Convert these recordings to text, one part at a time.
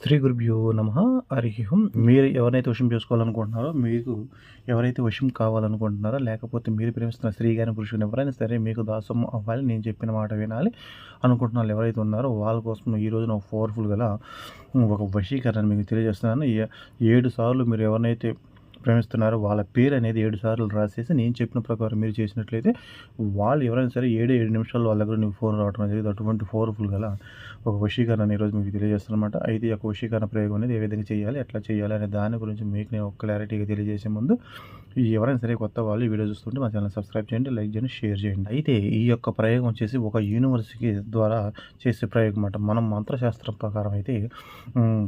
శ్రీ గురుభ్యో నమ హరి మీరు ఎవరైతే వశం చేసుకోవాలనుకుంటున్నారో మీకు ఎవరైతే వశం కావాలనుకుంటున్నారో లేకపోతే మీరు ప్రేమిస్తున్న స్త్రీ కానీ పురుషుని ఎవరైనా సరే మీకు దాసం అవ్వాలి నేను చెప్పిన మాట వినాలి అనుకుంటున్న వాళ్ళు ఎవరైతే ఉన్నారో వాళ్ళ కోసం ఈ రోజున ఒక పవర్ఫుల్ గల ఒక వశీకరణ మీకు తెలియజేస్తున్నాను. ఏ- ఏడు సార్లు మీరు ఎవరినైతే ప్రేమిస్తున్నారు. వాళ్ళ పేరు అనేది ఏడు సార్లు రాసేసి నేను చెప్పిన ప్రకారం మీరు చేసినట్లయితే వాళ్ళు ఎవరైనా సరే ఏడు ఏడు నిమిషాల్లో వాళ్ళ దగ్గర నీకు ఫోన్ రావడం అనేది అటువంటి పవర్ఫుల్ గల ఒక వశీకరణ ఈరోజు మీకు తెలియజేస్తున్నమాట అయితే ఈ యొక్క వశీకరణ ప్రయోగం అనేది ఏ విధంగా చేయాలి ఎట్లా చేయాలి అనే దాని గురించి మీకు నేను ఒక క్లారిటీగా తెలియజేసే ముందు ఎవరైనా సరే కొత్త వాళ్ళు ఈ వీడియో చూస్తుంటే మా ఛానల్ సబ్స్క్రైబ్ చేయండి లైక్ చేయండి షేర్ చేయండి. అయితే ఈ యొక్క ప్రయోగం వచ్చేసి ఒక యూనివర్సిటీ ద్వారా చేసే ప్రయోగం అన్నమాట. మనం మంత్రశాస్త్రం ప్రకారం అయితే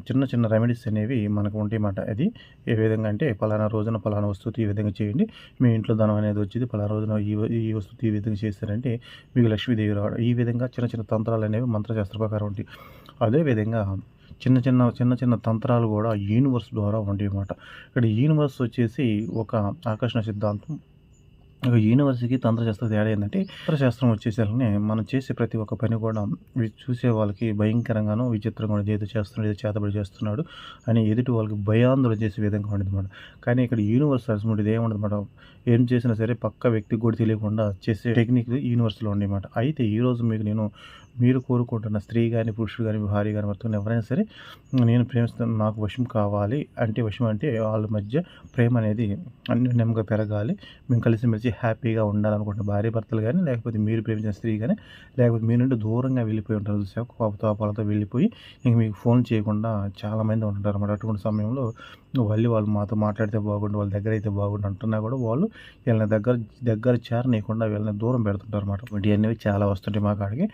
చిన్న చిన్న రెమెడీస్ అనేవి మనకు ఉంటాయి అన్నమాట అది ఏ విధంగా అంటే పలానా రోజున పలానా వస్తువు ఈ విధంగా చేయండి. మీ ఇంట్లో ధనం అనేది వచ్చింది పలానా రోజున ఈ ఈ వస్తువు ఈ విధంగా చేస్తారంటే మీకు లక్ష్మీదేవి రావడం. ఈ విధంగా చిన్న చిన్న తంత్రాలు అనేవి మంత్రశాస్త్ర ప్రకారం ఉంటాయి. అదేవిధంగా చిన్న చిన్న చిన్న చిన్న తంత్రాలు కూడా యూనివర్స్ ద్వారా ఉంటాయి అన్నమాట ఇక్కడ యూనివర్స్ వచ్చేసి ఒక ఆకర్షణ సిద్ధాంతం యూనివర్సిటీకి తంత్రశాస్త్ర తేడా ఏంటంటే తంత్రశాస్త్రం వచ్చేసరికి మనం చేసే ప్రతి ఒక్క పని కూడా చూసే వాళ్ళకి భయంకరంగానూ విచిత్రంగా ఏదో చేస్తున్నాడు ఏదో చేతబడి చేస్తున్నాడు అని ఎదుటి వాళ్ళకి భయాందోళన చేసే విధంగా ఉండేది అనమాట కానీ ఇక్కడ యూనివర్స్ అసలు ఏముండదు అనమాట ఏం చేసినా సరే పక్క వ్యక్తికి కూడా తెలియకుండా చేసే టెక్నిక్ యూనివర్స్లో ఉండేమాట అయితే ఈరోజు మీకు నేను మీరు కోరుకుంటున్న స్త్రీ కానీ పురుషుడు కానీ భార్య కానీ మొత్తం ఎవరైనా సరే నేను ప్రేమిస్తాను నాకు వశం కావాలి అంటే వశం అంటే వాళ్ళ మధ్య ప్రేమ అనేది అన్యోన్యంగా పెరగాలి. మేము కలిసిమెలిసి హ్యాపీగా ఉండాలనుకుంటున్న భార్య భర్తలు కానీ లేకపోతే మీరు ప్రేమించిన స్త్రీ కానీ లేకపోతే మీ నుండి దూరంగా వెళ్ళిపోయి ఉంటారు చూసాక కోపతోపాలతో వెళ్ళిపోయి ఇంక మీకు ఫోన్ చేయకుండా చాలామంది ఉంటారు అన్నమాట. అటువంటి సమయంలో మళ్ళీ వాళ్ళు మాతో మాట్లాడితే బాగుండు వాళ్ళ దగ్గర అయితే బాగుండు అంటున్నా కూడా వాళ్ళు వీళ్ళని దగ్గర దగ్గర చేరనీయకుండా వీళ్ళని దూరం పెడుతుంటారు అన్నమాట. ఇవి అనేవి చాలా వస్తుంటాయి మా కాడికి.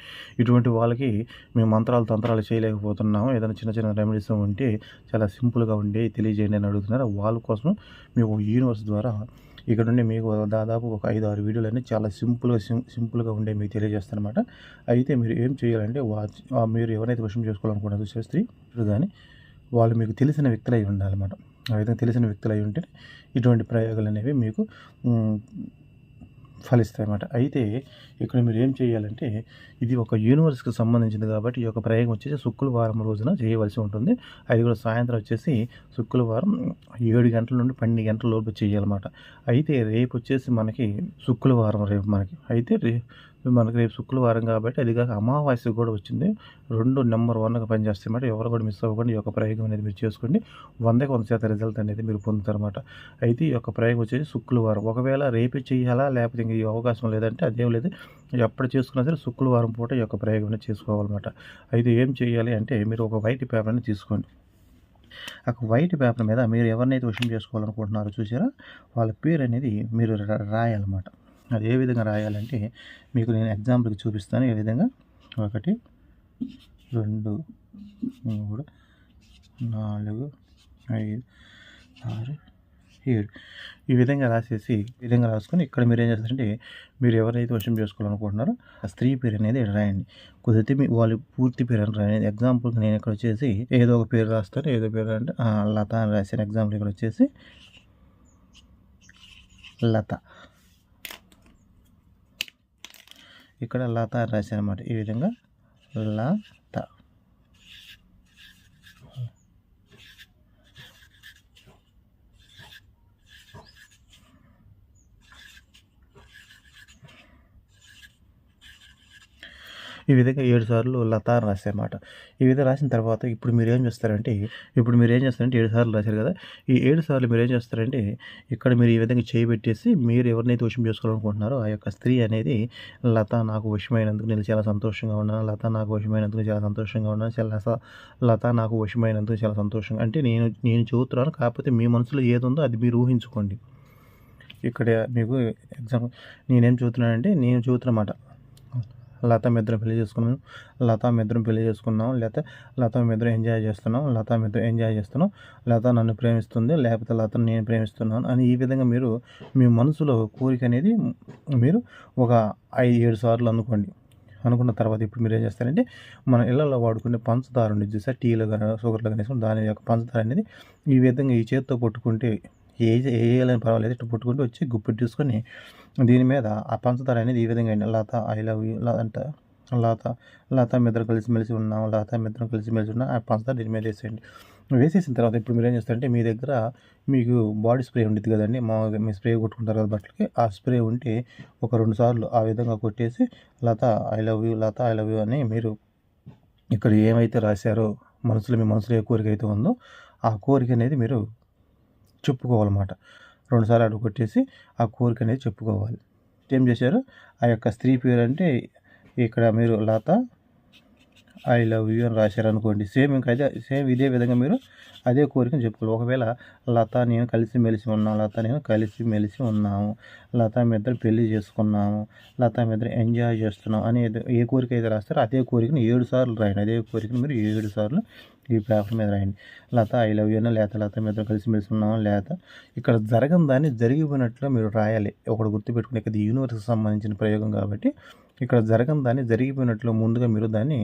ఇటువంటి వాళ్ళకి మేము మంత్రాలు తంత్రాలు చేయలేకపోతున్నాము. ఏదైనా చిన్న చిన్న రెమెడీస్ ఉంటే చాలా సింపుల్గా ఉండే తెలియజేయండి అని అడుగుతున్నారు. వాళ్ళ కోసం మీకు యూనివర్స్ ద్వారా ఇక్కడ నుండి మీకు దాదాపు ఒక ఐదు ఆరు వీడియోలు అన్నీ చాలా సింపుల్గా సిం సింపుల్గా ఉండే మీకు తెలియజేస్తానమాట. అయితే మీరు ఏం చేయాలంటే వా మీరు ఎవరైతే విషయం చేసుకోవాలనుకున్నారో చూసే స్త్రీ కానీ వాళ్ళు మీకు తెలిసిన వ్యక్తులు అయి ఉండాలన్నమాట. ఆ విధంగా తెలిసిన వ్యక్తులు అయి ఉంటే ఇటువంటి ప్రయోగాలు అనేవి మీకు ఫలిస్తాయన్నమాట. ఫలిస్తాయి అయితే ఇక్కడ మీరు ఏం చేయాలంటే ఇది ఒక యూనివర్స్కి సంబంధించింది కాబట్టి ఈ యొక్క ప్రయోగం వచ్చేసి శుక్రవారం రోజున చేయవలసి ఉంటుంది. అది కూడా సాయంత్రం వచ్చేసి శుక్రవారం ఏడు గంటల నుండి పన్నెండు గంటల లోపు చేయాలన్నమాట. అయితే రేపు వచ్చేసి మనకి శుక్రవారం రేపు మనకి. అయితే రే మనకి రేపు శుక్రవారం కాబట్టి అది కాక అమావాస్య కూడా వచ్చింది. రెండు నెంబర్ వన్గా పనిచేస్తాయి మాట ఎవరు కూడా మిస్ అవ్వకుండా ఈ యొక్క ప్రయోగం అనేది మీరు చేసుకోండి. వందకి వంద శాతం రిజల్ట్ అనేది మీరు పొందుతారన్నమాట అయితే ఈ యొక్క ప్రయోగం వచ్చేసి శుక్రవారం. ఒకవేళ రేపే చేయాలా? లేకపోతే ఇంక ఈ అవకాశం లేదంటే అదేం లేదు. ఎప్పుడు చేసుకున్నా సరే శుక్రవారం పూట ఈ యొక్క ప్రయోగం అనేది చేసుకోవాలన్నమాట. అయితే ఏం చేయాలి అంటే మీరు ఒక వైట్ పేపర్ని తీసుకోండి. ఆ వైట్ పేపర్ మీద మీరు ఎవరినైతే విషయం చేసుకోవాలనుకుంటున్నారో చూసారా? వాళ్ళ పేరు అనేది మీరు రాయాలన్నమాట. అది ఏ విధంగా రాయాలంటే మీకు నేను ఎగ్జాంపుల్కి చూపిస్తాను. ఏ విధంగా? ఒకటి రెండు మూడు నాలుగు ఐదు ఆరు ఏడు. ఈ విధంగా రాసేసి ఈ విధంగా రాసుకొని ఇక్కడ మీరు ఏం చేస్తారంటే మీరు ఎవరైతే వశం చేసుకోవాలనుకుంటున్నారో ఆ స్త్రీ పేరు అనేది రాయండి. కుదిరితే మీ వాళ్ళు పూర్తి పేరు అని రాయండి. ఎగ్జాంపుల్కి నేను ఇక్కడ వచ్చేసి ఏదో ఒక పేరు రాస్తాను. ఏదో పేరు అంటే లత అని రాశాను. ఎగ్జాంపుల్ ఇక్కడ వచ్చేసి లత. ఇక్కడ లత అని రాశాను అనమాట ఈ విధంగా లా ఈ విధంగా ఏడు సార్లు లత అని రాశారన్నమాట. ఈ విధంగా రాసిన తర్వాత ఇప్పుడు మీరు ఏం చేస్తారంటే ఇప్పుడు మీరు ఏం చేస్తారంటే ఏడు సార్లు రాశారు కదా ఈ ఏడు సార్లు మీరు ఏం చేస్తారంటే ఇక్కడ మీరు ఈ విధంగా చేయబెట్టేసి మీరు ఎవరినైతే వశం చేసుకోవాలనుకుంటున్నారో ఆ యొక్క స్త్రీ అనేది లత నాకు వశమైనందుకు నేను చాలా సంతోషంగా ఉన్నాను లత నాకు వశమైనందుకు చాలా సంతోషంగా ఉన్నాను చాలా లత నాకు వశమైనందుకు చాలా సంతోషంగా అంటే నేను నేను చదువుతున్నాను కాకపోతే మీ మనసులో ఏది ఉందో అది మీరు ఊహించుకోండి. ఇక్కడ మీకు ఎగ్జాంపుల్ నేనేం చదువుతున్నానంటే నేను చదువుతున్నమాట లత మిద్దరం పెళ్ళి చేసుకున్నాం. లత మిద్దరం పెళ్ళి చేసుకున్నాం. లేకపోతే లత మిద్దరం ఎంజాయ్ చేస్తున్నాం. లత మిద్దరం ఎంజాయ్ చేస్తున్నాం. లత నన్ను ప్రేమిస్తుంది. లేకపోతే లతను నేను ప్రేమిస్తున్నాను అని ఈ విధంగా మీరు మీ మనసులో కోరిక అనేది మీరు ఒక ఐదు ఏడు సార్లు అనుకోండి. అనుకున్న తర్వాత ఇప్పుడు మీరు ఏం చేస్తారంటే మన ఇళ్ళలో వాడుకునే పంచదార ఉంది చూసా టీలో కానీ షుగర్లో కానీ దాని యొక్క పంచదార అనేది ఈ విధంగా ఈ చేతితో పట్టుకుంటే ఏ ఏ వేయాలని పర్వాలేదు. ఇట్లా పుట్టుకుంటూ వచ్చి గుప్పిట్టు తీసుకొని దీని మీద ఆ పంచదార అనేది ఈ విధంగా లత ఐ లవ్ యూ అంట లత లత మీ కలిసిమెలిసి ఉన్నాం లత మిద్దరం కలిసిమెలిసి ఉన్నాం ఆ పంచదార దీని మీద వేసేయండి. వేసేసిన తర్వాత ఇప్పుడు మీరు ఏం చేస్తారంటే మీ దగ్గర మీకు బాడీ స్ప్రే ఉంటుంది కదండి. మా మీ స్ప్రే కొట్టుకుంటారు కదా బట్టలకి ఆ స్ప్రే ఉంటే ఒక రెండు సార్లు ఆ విధంగా కొట్టేసి Latha I love you Latha I love you అని మీరు ఇక్కడ ఏమైతే రాశారో మనసులో మీ మనసులో ఏ కోరిక అయితే ఉందో ఆ కోరిక అనేది మీరు చెప్పుకోవాలన్నమాట. రెండుసార్లు అడుగు కొట్టేసి ఆ కోరిక అనేది చెప్పుకోవాలి. ఏం చేశారు? ఆ యొక్క స్త్రీ పేరు అంటే ఇక్కడ మీరు లత ఐ లవ్ యూ అని రాశారు అనుకోండి. సేమ్ ఇంకా అదే సేమ్ ఇదే విధంగా మీరు అదే కోరికను చెప్పుకోవాలి ఒకవేళ లత నేను కలిసి మెలిసి ఉన్నాం లత నేను కలిసి మెలిసి ఉన్నాము లత మీ ఇద్దరు పెళ్ళి చేసుకున్నాము లత మీ ఇద్దరు ఎంజాయ్ చేస్తున్నాం అని ఏ కోరిక అయితే రాస్తారో అదే కోరికను ఏడు సార్లు రాయండి. అదే కోరికను మీరు ఏడు సార్లు ఈ పేపర్ మీద రాయండి. లత ఐ లవ్ యూ అని లేత లత మీద కలిసి మెలిసి ఉన్నాము లేత? ఇక్కడ జరగని దాన్ని జరిగిపోయినట్లు మీరు రాయాలి. ఒకటి గుర్తుపెట్టుకుని ఇది యూనివర్స్కి సంబంధించిన ప్రయోగం కాబట్టి. ఇక్కడ జరగని దాన్ని జరిగిపోయినట్లు ముందుగా మీరు దాన్ని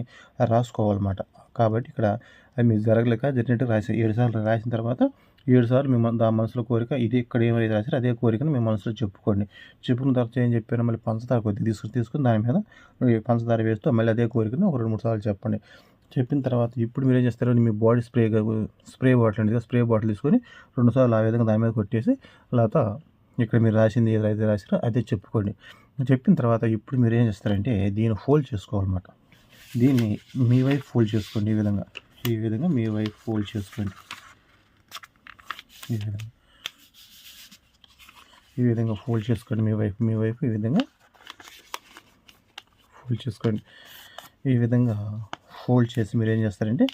రాసుకోవాలన్నమాట. కాబట్టి ఇక్కడ అది మీరు జరగలేక జరిగినట్టు రాసి ఏడు సార్లు రాసిన తర్వాత ఏడు సార్లు మీ మన- దా మనసులో కోరిక ఇది ఇక్కడ ఏమైతే రాశారో అదే కోరికను మీ మనసులో చెప్పుకోండి. చెప్పుకున్న తర్వాత ఏం చెప్పాను మళ్ళీ పంచదార కొద్ది తీసుకుని తీసుకుని దాని మీద పంచదార వేస్తూ మళ్ళీ అదే కోరికను ఒక రెండు మూడు సార్లు చెప్పండి. చెప్పిన తర్వాత ఇప్పుడు మీరు ఏం చేస్తారు? మీ బాడీ స్ప్రే స్ప్రే బాటిల్ అనేది స్ప్రే బాటిల్ తీసుకొని రెండు సార్లు ఆ విధంగా దాని మీద కొట్టేసి తర్వాత ఇక్కడ మీరు రాసింది ఏదైతే రాసారో అదే చెప్పుకోండి. చెప్పిన తర్వాత ఇప్పుడు మీరు ఏం చేస్తారంటే దీన్ని ఫోల్డ్ చేసుకోవాలన్నమాట. దీన్ని మీ వైపు ఫోల్డ్ చేసుకోండి ఈ విధంగా. ఈ విధంగా మీ వైపు ఫోల్డ్ చేసుకోండి. ఈ విధంగా. ఈ విధంగా ఫోల్డ్ చేసుకోండి మీ వైపు మీ వైపు ఈ విధంగా ఫోల్డ్ చేసుకోండి. ఈ విధంగా ఫోల్డ్ చేసి మీరు ఏం చేస్తారంటే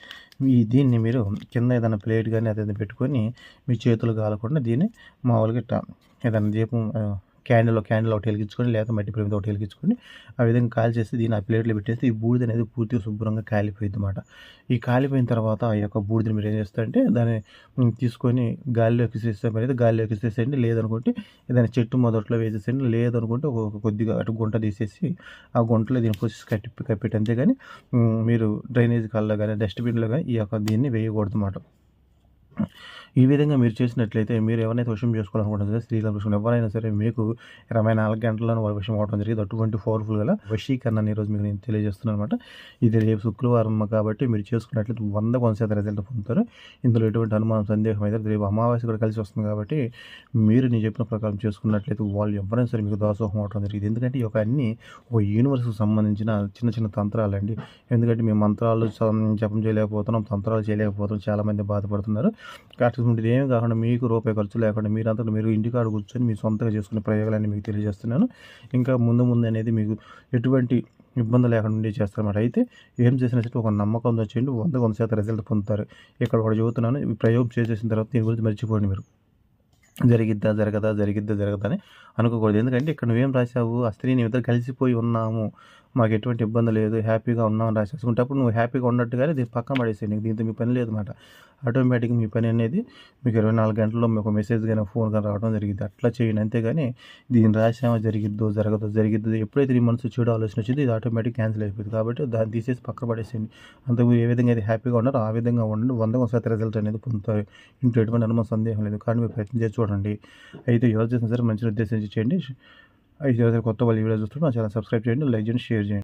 ఈ దీన్ని మీరు కింద ఏదైనా ప్లేట్ కానీ అదేదైనా పెట్టుకొని మీ చేతులు కాలకుండా దీన్ని మామూలుగా ఇట్లా ఏదైనా దీపం క్యాండిల్ క్యాండిల్ ఒకటి వెలిగించుకొని లేదా మట్టి ప్రమిద ఒకటి వెలిగించుకొని ఆ విధంగా కాల్ చేసి దీన్ని ఆ ప్లేట్లో పెట్టేసి ఈ బూడిద అనేది పూర్తిగా శుభ్రంగా కాలిపోయింది అనమాట ఈ కాలిపోయిన తర్వాత ఆ యొక్క బూడిదని మీరు ఏం చేస్తారంటే దాన్ని తీసుకొని గాలిలో ఎక్కిసేస్తే అనేది గాలిలో ఎక్కిసేసేయండి లేదనుకుంటే దాన్ని చెట్టు మొదట్లో వేసేసేయండి. లేదనుకుంటే ఒక కొద్దిగా అటు గుంట తీసేసి ఆ గుంటలో దీన్ని పోసి కట్టి కప్పెట్టి అంతేగాని మీరు డ్రైనేజ్ కాల్లో కానీ డస్ట్బిన్లో కానీ ఈ యొక్క దీన్ని వేయకూడదు అన్నమాట ఈ విధంగా మీరు చేసినట్లయితే మీరు ఎవరైతే విషయం చేసుకోవాలనుకుంటున్నారో సరే స్త్రీల విషయం ఎవరైనా సరే మీకు ఇరవై నాలుగు గంటలను వాళ్ళ విషయం అవడం జరిగింది. అటువంటి పవర్ఫుల్ గల వశీకరణ ఈరోజు మీకు నేను తెలియజేస్తున్నాను అనమాట ఇది రేపు శుక్రవారం కాబట్టి మీరు చేసుకున్నట్లయితే వంద కొంత శాతం రిజల్ట్ పొందుతారు. ఇందులో ఎటువంటి అనుమానం సందేహం అయితే రేపు అమావాస్య కూడా కలిసి వస్తుంది కాబట్టి మీరు నేను చెప్పిన ప్రకారం చేసుకున్నట్లయితే వాళ్ళు ఎవరైనా సరే మీకు దాసోహం అవడం జరిగింది. ఎందుకంటే ఈ యొక్క అన్ని ఒక యూనివర్స్కి సంబంధించిన చిన్న చిన్న తంత్రాలండి. ఎందుకంటే మేము మంత్రాలు జపం చేయలేకపోతున్నాం తంత్రాలు చేయలేకపోతున్నాం. చాలామంది బాధపడుతున్నారు. అటువంటి ఏమి కాకుండా మీకు రూపాయి ఖర్చు లేకుండా మీరంతా మీరు ఇంటికాడ కూర్చొని మీ సొంతంగా చేసుకునే ప్రయోగాలన్నీ మీకు తెలియజేస్తున్నాను. ఇంకా ముందు ముందు అనేది మీకు ఎటువంటి ఇబ్బంది లేకుండా ఉండి చేస్తారన్నమాట. అయితే ఏం చేసినా సరే ఒక నమ్మకంతో చేయండి. వంద వంద శాతం రిజల్ట్ పొందుతారు. ఇక్కడ ఒకటి చెబుతున్నాను ఈ ప్రయోగం చేసేసిన తర్వాత దీని గురించి మర్చిపోండి మీరు. జరిగిద్దా జరగదా జరిగిద్దా జరగదా అని అనుకోకూడదు. ఎందుకంటే ఇక్కడ నువ్వేం రాసావు ఆ స్త్రీని ఇద్దరు కలిసిపోయి ఉన్నాము. మాకు ఎటువంటి ఇబ్బంది లేదు హ్యాపీగా ఉన్నామని రాసేసుకుంటప్పుడు నువ్వు హ్యాపీగా ఉన్నట్టుగానే దీన్ని పక్కన పడేసేయండి నీకు దీంతో మీ పని లేదన్నమాట ఆటోమేటిక్గా మీ పని అనేది మీకు ఇరవై నాలుగు గంటల్లో మీకు మెసేజ్ కానీ ఫోన్ కానీ రావడం జరిగింది అట్లా చేయండి. అంతేగాని దీన్ని రాసామో జరిగిద్దో జరగదో జరిగిద్దో ఎప్పుడైతే ఈ మనసు చెడు ఆలోచన వచ్చింది ఇది ఆటోమేటిక్ క్యాన్సిల్ అయిపోయింది. కాబట్టి దాన్ని తీసేసి పక్కన పడేసేయండి. అంతకు ఏ విధంగా అయితే హ్యాపీగా ఉన్నారో ఆ విధంగా ఉండండి. వందకు వంద శాతం రిజల్ట్ అనేది పొందుతారు. ఇంట్లో ఎటువంటి అనుమానం సందేహం లేదు. కానీ మీరు ప్రయత్నం చేసి చూడండి. అయితే ఎవరు చేసినా సరే మంచి ఉద్దేశించి చేయండి. అయితే ఎవరైతే కొత్త వాళ్ళు వీడియో చూస్తుంటే మా ఛానల్ సబ్స్క్రైబ్ చేయండి లైక్ చేయండి షేర్ చేయండి.